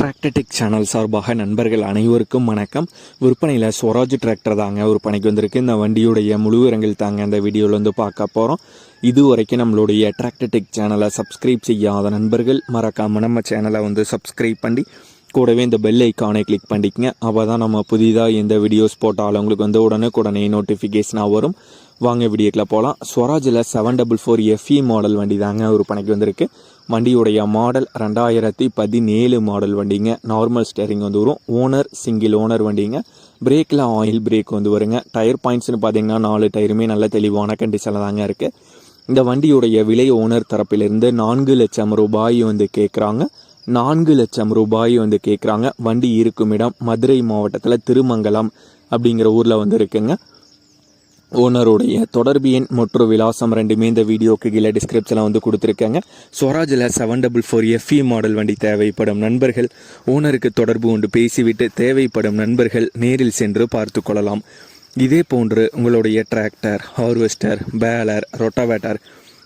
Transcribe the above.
Tractor Tech channel சார்பாக நண்பர்கள் அனைவருக்கும் வணக்கம். விற்பனையில் ஸ்வராஜ் டிராக்டர் தாங்க விற்பனைக்கு வந்திருக்கு. இந்த வண்டியுடைய முழு விவரங்கள் தாங்க இந்த வீடியோவில் வந்து பார்க்க போகிறோம் இது வரைக்கும் நம்மளுடைய டிராக்டர்டெக் சேனலை சப்ஸ்கிரைப் செய்யாத நண்பர்கள் மறக்காமல் நம்ம சேனலை வந்து சப்ஸ்கிரைப் பண்ணி கூடவே இந்த பெல் ஐக்கானை கிளிக் பண்ணிக்கங்க. அப்போ தான் நம்ம புதிதாக எந்த வீடியோஸ் போட்டாலும் உங்களுக்கு வந்து உடனே உடனே நோட்டிஃபிகேஷனாக வரும். வாங்க வீடியோக்கில் போகலாம் ஸ்வராஜில் seven double four FE model வண்டி தாங்க விற்பனைக்கு வந்திருக்கு. வண்டியுடைய மாடல் ரெண்டாயிரத்தி பதினேழு மாடல் வண்டிங்க. நார்மல் ஸ்டேரிங் வந்து வரும். ஓனர் சிங்கிள் ஓனர் வண்டிங்க. பிரேக்கில் ஆயில் பிரேக் வந்து வருங்க. டயர் பாயிண்ட்ஸ்னு பார்த்தீங்கன்னா நாலு டயருமே நல்ல தெளிவான கண்டிஷனில் தாங்க இருக்குது இந்த வண்டியுடைய விலை ஓனர் தரப்பிலிருந்து நான்கு லட்சம் ரூபாய் வந்து கேட்குறாங்க நான்கு லட்சம் ரூபாய் வந்து கேட்குறாங்க வண்டி இருக்கும் இடம் மதுரை மாவட்டத்தில் திருமங்கலம் அப்படிங்கிற ஊரில் வந்து இருக்குங்க. ஓனருடைய தொடர்பு எண் மற்றும் விலாசம் ரெண்டுமே இந்த வீடியோக்கு கீழே டிஸ்கிரிப்ஷனில் வந்து கொடுத்துருக்காங்க. ஸ்வராஜில் seven double four FE model வண்டி தேவைப்படும் நண்பர்கள். ஓனருக்கு தொடர்பு கொண்டு பேசிவிட்டு தேவைப்படும் நண்பர்கள் நேரில் சென்று பார்த்து கொள்ளலாம். இதே போன்று உங்களுடைய டிராக்டர் ஹார்வெஸ்டர் பேலர் ரொட்டாவேட்டர்